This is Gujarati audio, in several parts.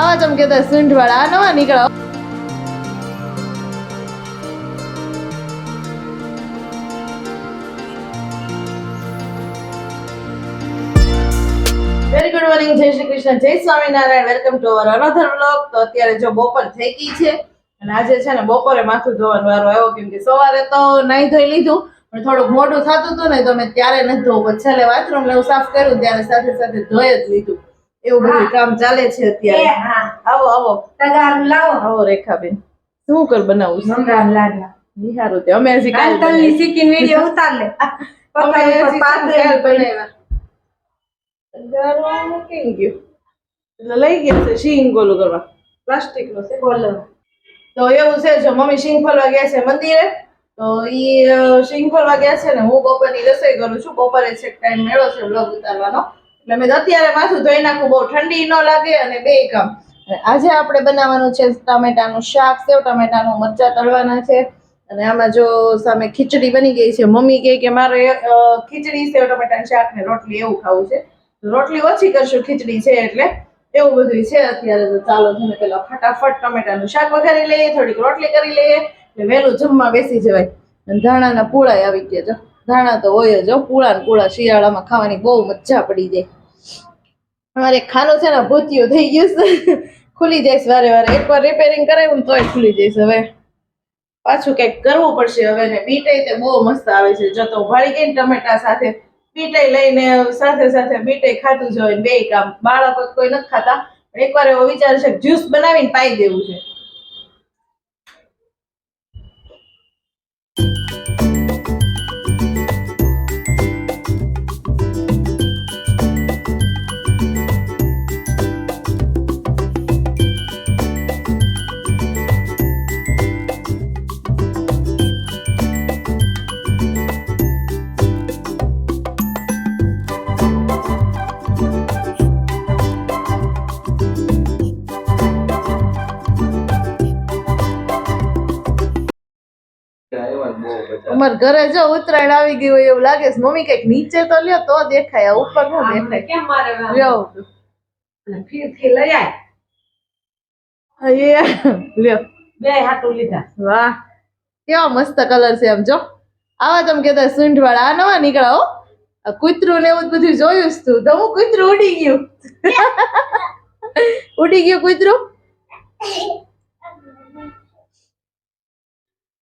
આવા ચમ કેતા સૂંઢ વાળા નવા નીકળ્યા વેરી જય શ્રી કૃષ્ણ, જય Swaminarayan. Welcome to our another vlog તો અત્યારે જો બપોર થઈ ગઈ છે, અને આજે છે ને બપોરે માથું ધોવાનો વારો આવ્યો, કેમ કે સવારે તો નહીં ધોઈ લીધું થોડુંક મોટું થતું હતું ને, તો મેં ત્યારે નથી ધોવું. છેલ્લે બાથરૂમ ને હું સાફ કર્યું, ત્યારે સાથે સાથે ધોઈ જ લીધું. એવું બધું કામ ચાલે છે અત્યારે. આવો આવો. તગારું લાવો. આવો રેખાબેન. શું કર બનાવું મંગાવ લાડવા નિહારો તે. અમે હજી કાલ કાંતલની શીખીને વીડિયો ઉતાર લે. પપ્પા ઉપર પાથરી બનાવ્યા. ગારું કેમ ગયું? એટલે લઈ ગયા છે શીંગ ગોલું કરવા. પ્લાસ્ટિક નો છે. બોલો તો એવું છે જો મમ્મી શીંગ ફોલવા ગયા છે મંદિરે તો ઈ શીંગ ફોલવા ગયા છે ને હું બપોરની રસોઈ કરું છું. બપોરે છેક ટાઈમ મેળો છે બ્લોગ ઉતારવાનો. એટલે મેં અત્યારે માથું ધોઈ નાખું, બહુ ઠંડી ન લાગે અને બે કામ આજે આપણે બનાવવાનું છે ટામેટાનું શાક, સેવ ટામેટાનું મરચા તળવાના છે. અને આમાં જો સામે ખીચડી બની ગઈ છે, મમ્મી કહે કે મારે ખીચડી, સેવ ટમેટાનું શાક ને રોટલી એવું ખાવું છે. રોટલી ઓછી કરશું, ખીચડી છે એટલે એવું બધું છે. અત્યારે તો ચાલો તમે પેલા ફટાફટ ટમેટાનું શાક વઘારી લઈએ, થોડીક રોટલી કરી લઈએ એટલે વહેલું જમવા બેસી જવાય. અને ધાણાના પૂળાય આવી ગયા જો. ધાણા તો હોય જ પૂળા ને પૂળા શિયાળામાં ખાવાની બહુ મજા પડી જાય. અમારે ખાનું છે ને, ભૂતિયું થઈ ગયું છે. ખુલી જઈશ વારે વારે. એકવાર રિપેરિંગ કરાવ્યું તોય ખુલી જઈશ હવે. પાછું કંઈક કરવું પડશે હવે ને. બીટાઈ તે બહુ મસ્ત આવે છે. જો તો વાળી ગઈ ને ટમેટા સાથે. બીટાઈ લઈને સાથે સાથે બીટાઈ ખાતું હોય બે કામ. બાળકો કોઈ નથી ખાતા. એકવાર એવો વિચાર છે જ્યુસ બનાવીને પાઈ દેવું છે. અમાર ઘરે જો ઉત્તરાયણ આવી ગયું હોય એવું લાગે છે. મમ્મી કંઈક નીચે તો લ્યો તો દેખાય ઉપર ન દેખાય. કેમ મારે લ્યો ફીરથી લઈ આય. લ્યો. બે હાટું લીધા. વાહ. કેવા મસ્ત કલર છે આમ જો. આવા તમે કહેતા સૂંઢ વાળા આ નવા નીકળ્યા હો. આ કૂતરું ને એવું બધું જોયું જ તું. તો હું કૂતરું ઉડી ગયું. ઉડી ગયું કૂતરું?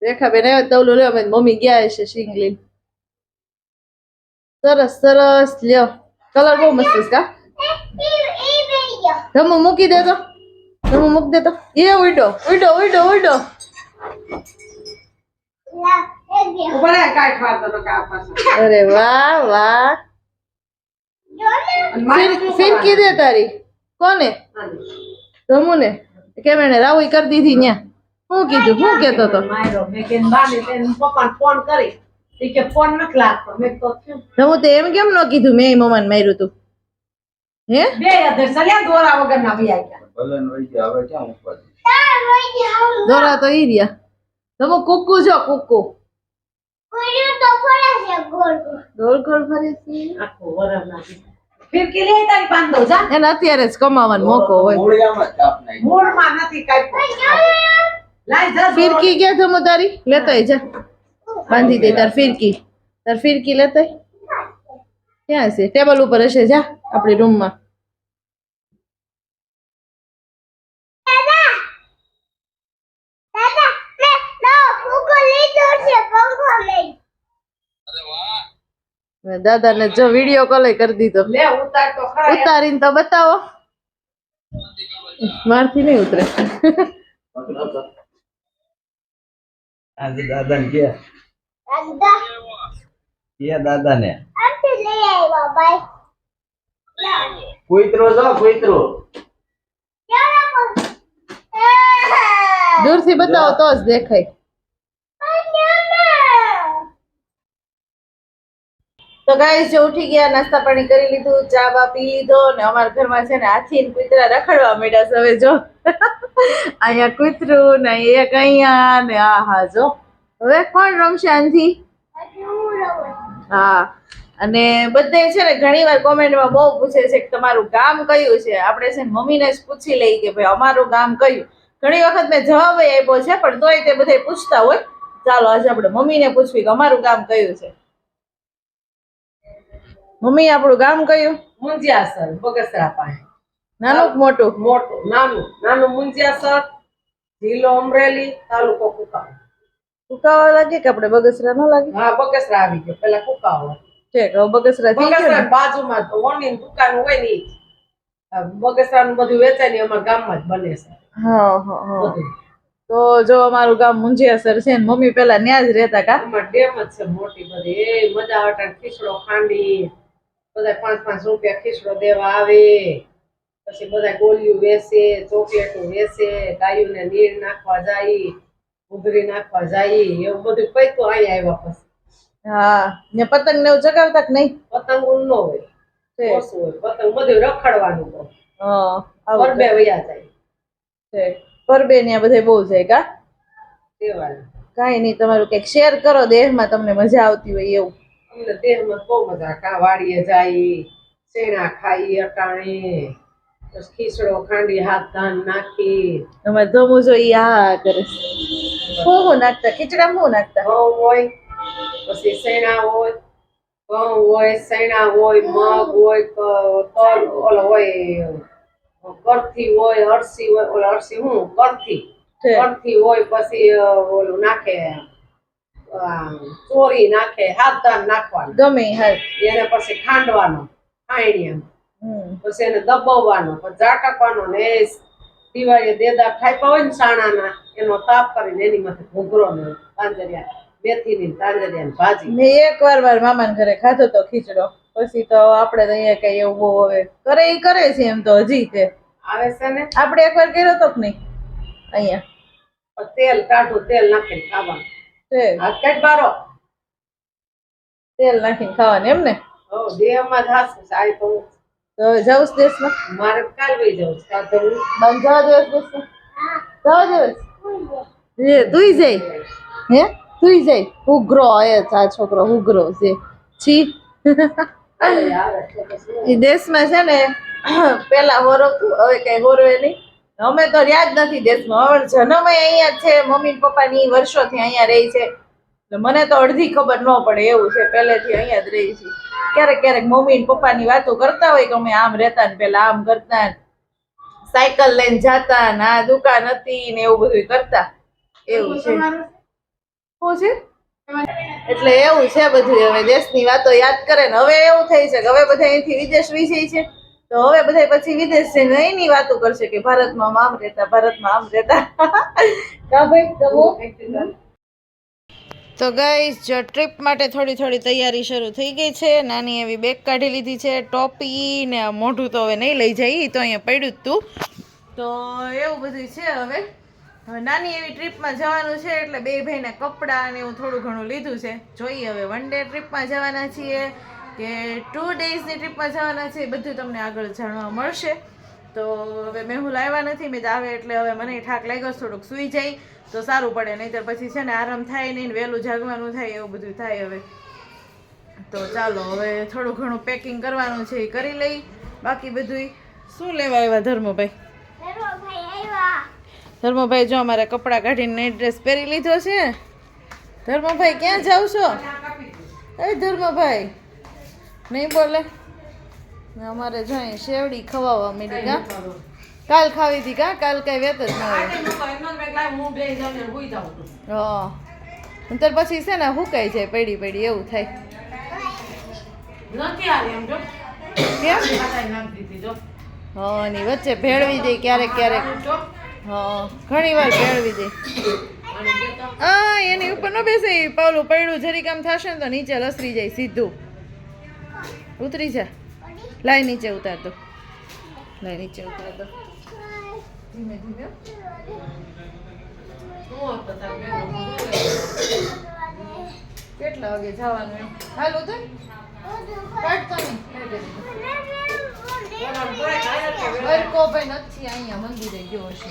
રેખા બેન આવ્યા તવલું લ્યો અમે મમ્મી ગયા છે શીંગ લઈને સરસ સરસ લ્યો. કલર બહુ મસ્ત છે કા? ધમુ મૂકી દે તો ધમુ મૂકી દે તો એ ઉડો ઉડો ઉડો. અરે વાહ વાહ. ફિરકી દે તારી. કોને? રમુ ને કેમ એને રાવી કરી દીધી ન્યા. શું કીધું શું કેતો તો પપ્પાને ફોન કરી. કે ફોન નથી લાગતો. મેં તો થયું. ધમુ એમ કેમ ન કીધું મેં મમ્માને માર્યું તું. હે? બે અધર સલ્યા દોરા બી ભલે ને વહી ગયા, હવે ક્યાં ઉપાધિ? દોરા તો ઈ રહ્યા. ધમુ કુકુ છો કુકુ. ગોળ ગોળ ફરે છે. આખું વરસના બી. ફિરકી લે તારી બાંધો જા. એને અત્યારે જ કમાવાનો મોકો હોય. મૂળમાં નથી કાંઈ ફિરકી ક્યાં ધમુ તારી? લેતાય જા. બાંધી દે તાર ફિરકી. તાર ફિરકી લેતાય. ક્યાં છે? ટેબલ ઉપર હશે જા. આપણી રૂમમાં. દાદાને જો વીડિયો કોલ કરી દીધો. લે ઉતાર તો ખરા. યાર. ઉતારીને તો બતાવો. મારથી નહીં ઉતરે. આજે દાદાને કે કે દાદાને. કૂતરો જો કૂતરો? દૂરથી બતાવો તો જ દેખાય. તો ગાઈસ જો ઉઠી ગયા, નાસ્તા પાણી કરી લીધું, ચા બા પી લીધો ને અમારા ઘરમાં છે ને હાથી ને કૂતરા રખડવા માંડ્યા છે હવે જો. અહીંયા કૂતરું ને એક અહીંયા ને આ હા જો. હવે કોણ રમશે આનથી? હા. અને બધે છે ને ઘણી વાર કોમેન્ટમાં બહુ પૂછે છે કે તમારું ગામ કયું છે? આપણે છે મમ્મીને જ પૂછી લઈ કે ભાઈ, અમારું ગામ કયું? ઘણી વખત મેં જવાબ આપ્યો છે, પણ તોય તે બધા પૂછતા હોય. ચાલો આજે આપણે મમ્મીને પૂછવી કે અમારું ગામ કયું છે? મમ્મી આપણું ગામ કયું? મુંજિયાસર બગસરા પાસે. નાનું મોટું? મોટું નાનું. નાનું મુંજિયાસર જિલ્લો અમરેલી તાલુકો કુકાવ. કુકાવા લાગે કે આપણે બગસરા ન લાગે? હા બગસરા આવી ગયો. પેલા કુકાવ ઠીક હવે બગસરા બગસરા બાજુમાં તો ઓની દુકાન હોય ને બગસરાનું બધું વેચાય ને અમારા ગામમાં જ બને છે. હા હા હા. તો જો અમારું ગામ મુંજિયાસર છે ને મમ્મી પેલા ત્યાં જ રહેતા કા? ડેમ જ છે મોટી બધી. એ મજા હટા ખીચડો ખાંડી. બધા પાંચ પાંચ રૂપિયા ખીચડો દેવા આવે. પછી બધા ગોળિયું વેચે ચોકલેટો વેચે ગાયોને નીર નાખવા જાય ઉભરી નાખવા જાય એવું બધું પૈતું અહીંયા આવ્યા પછી. હા ને પતંગ ને એવું ચગાવતા કે નહીં? પતંગ ન હોય. ઓછું હોય. પતંગ બધું રખડવાનું તો હા પરબે વયા જાય. પરબે ને બધે બહુ જાય કા? કાંઈ નહીં તમારું કંઈક શેર કરો દેહમાં તમને મજા આવતી હોય એવું. અમને દેહમાં બહુ મજા કા વાડીએ જાય શેણા ખાઈ અટાણે ખીચડો ખાંડી હાથ ધાન નાખી. તમે ધમું જોઈ આ કરે શું નાખતા ખીચડા શું નાખતા. ઘઉં હોય પછી શેણા હોય ઘઉં હોય શેણા હોય મગ હોય તલ ઓલો હોય કરથી હોય અળસી હોય ઓલો અળસી હું કરથી. કરથી હોય પછી ઓલું નાખે. ચોરી નાખે હાથ ધાન નાખવાનું. ગમે એને પછી ખાંડવાનો ખાયણીયામાં હમ. પછી એને દબાવવાનો પછી ઝાટકવાનો ને દિવાળીએ દેદા ખાઈપા હોય ને સાણાના એનો તાપ કરીને એની માથે ઘૂઘરો ને તાંજરિયા મેથીની ભાજી. મેં એક વાર મારા મામાના ઘરે ખાધો તો ખીચડો. પછી તો આપણે તો અહીંયા કઈ એવું બહુ હવે કરે એ કરે છે એમ તો હજી તે. આવે છે ને? આપણે એકવાર કર્યો તો કે નહીં? અહીંયા. તેલ કાઢું તેલ નાખીને ખાવાનું. કાઢ બારો તેલ નાખીને ખાવાનું એમ ને હો દેહમાં જ હાસું તો હું- તો હવે જાઉં છું દેશમાં? મારે કાલ વહી જવું બંધ જવા દેશમાં. જવા તુંય જાય હે? તુંય જાય ઉગ્રો એ આ છોકરો ઉગ્રો છે. છી. એ દેશમાં છે ને પેલા હોરો હવે કઈ હોરવે નહીં. અમે તો રહ્યા જ નથી દેશમાં હવે જન્મ અહીંયા છે. મમ્મી પપ્પા ની વર્ષોથી અહીંયા રહી છે. મને તો અડધી ખબર ન પડે એવું છે, પહેલેથી અહીંયા જ રહી છે. ક્યારેક ક્યારેક મમ્મી પપ્પા ની વાતો કરતા હોય કે અમે આમ રહેતા ને પેલા આમ કરતા સાયકલ લઈને જાતા ને આ દુકાન હતી ને એવું બધું કરતા. એવું છે. શું છે? એટલે એવું છે બધું હવે દેશની વાતો યાદ કરે ને. હવે એવું થઈ છે કે હવે બધા અહીંથી વિદેશ વિજય છે. તો હવે બધા પછી વિદેશ જઈને એની વાતો કરશે કે ભારતમાં આમ રહેતા ભારતમાં આમ રહેતા. કા ભાઈ તમે તો ગઈ જો ટ્રીપ માટે થોડી થોડી તૈયારી શરૂ થઈ ગઈ છે. નાની એવી બેગ કાઢી લીધી છે ટોપી ને આ મોઢું તો હવે નહીં લઈ જાય ઈ તો અહીંયા પડ્યું જ તું. તો એવું બધું છે હવે. હવે નાની એવી ટ્રીપમાં જવાનું છે એટલે બે ભાઈને કપડાં ને એવું થોડું ઘણું લીધું છે. જોઈએ હવે વન ડે ટ્રીપમાં જવાના છીએ. કે ટુ ડેઝની ટ્રીપમાં જવાના છે એ બધું તમને આગળ જાણવા મળશે. તો હવે મેં હું લાવ્યા નથી મેં આવે એટલે હવે મને થાક લાગ્યો થોડુંક સૂઈ જાય તો સારું પડે નહીંતર પછી છે ને આરામ થાય નહીં ને વહેલું જાગવાનું થાય એવું બધું થાય હવે. તો ચાલો હવે થોડું ઘણું પેકિંગ કરવાનું છે એ કરી લઈ. બાકી બધું શું લેવા આવ્યા ધર્મભાઈ? ધર્મભાઈ જો અમારે કપડાં કાઢીને નાઇટ ડ્રેસ પહેરી લીધો છે. ધર્મભાઈ ક્યાં જાવ છો? એ ધર્મભાઈ. નહીં બોલે? ને અમારે જો શેવડી ખવાવા મળી કા? કાલ ખાવી હતી કા? કાલ કઈ વેત જ ન હા નંતર પછી છે ને હુકાઈ જાય પડી પડી એવું થાય. કેમ? હા ની વચ્ચે ભેળવી દે ક્યારેક ક્યારેક. હા ઘણી વાર ભેળવી દે. હા એની ઉપર ન બેસે પાવલું પડ્યું જરીક આમ થશે ને તો નીચે લસરી જાય સીધું. ઉતરી જા. લાય નીચે ઉતાર દો. લાય નીચે ઉતાર દો. ધીમે ધીમે કેટલા વાગે જવાનું એમ? હાલ ઉતર. કાઢતો નહીં નથી અહીંયા મંદિરે ગયો હશે.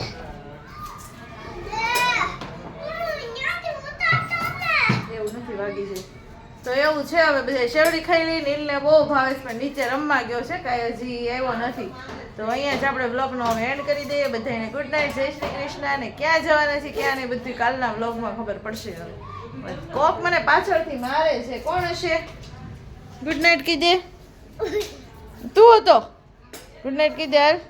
એવું નથી વાગી જાય. તો એવું છે, હવે બધા શેવડી ખાઈ લઈ નીલને બહુ ભાવે છે, પણ નીચે રમવા ગયો છે, કાંઈ હજી આવ્યો નથી. તો અહીંયા જ આપણે બ્લોગનો હવે એન્ડ કરી દઈએ બધાને ગુડ નાઇટ જય શ્રી કૃષ્ણ, અને ક્યાં જવાના છે, ક્યાં ને બધું કાલના બ્લોગમાં ખબર પડશે હવે. કોક મને પાછળથી મારે છે, કોણ હશે? ગુડ નાઇટ કીધે તું હતો? ગુડ નાઇટ કીધે હાલ.